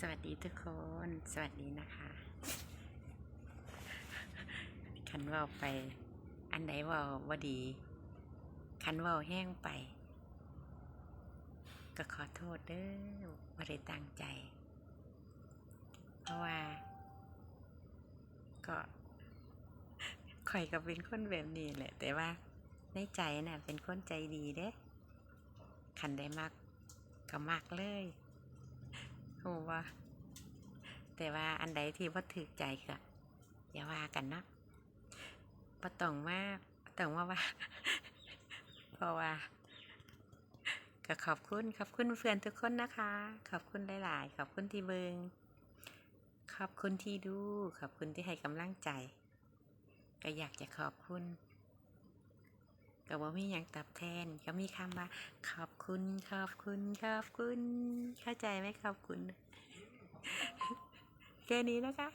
สวัสดีทุกคน สวัสดีนะคะ คันว่าไป อันไหนว่าว่าดี คันว่าแห้งไป ก็ขอโทษเด้อว่าได้ตั้งใจ เพราะว่า ก็ข่อยก็เป็นคนแบบนี้แหละ แต่ว่าในใจน่ะเป็นคนใจดีเด้ คันได้มากก็มากเลย แต่ว่าอันใดที่ว่าถือใจก็อย่าว่ากันเนาะบ่ต้องมาบ่ต้องว่าว่า เพราะว่าก็ขอบคุณ ขอบคุณเพื่อนทุกคนนะคะ ขอบคุณหลาย ๆ ขอบคุณที่เบิงขอบคุณที่ดู ขอบคุณที่ให้กำลังใจ ก็อยากจะขอบคุณก็บ่มีอย่างตอบแทน ก็มีคำว่า ขอบคุณ ขอบคุณ ขอบคุณ เข้าใจไหมขอบคุณ แค่นี้นะคะ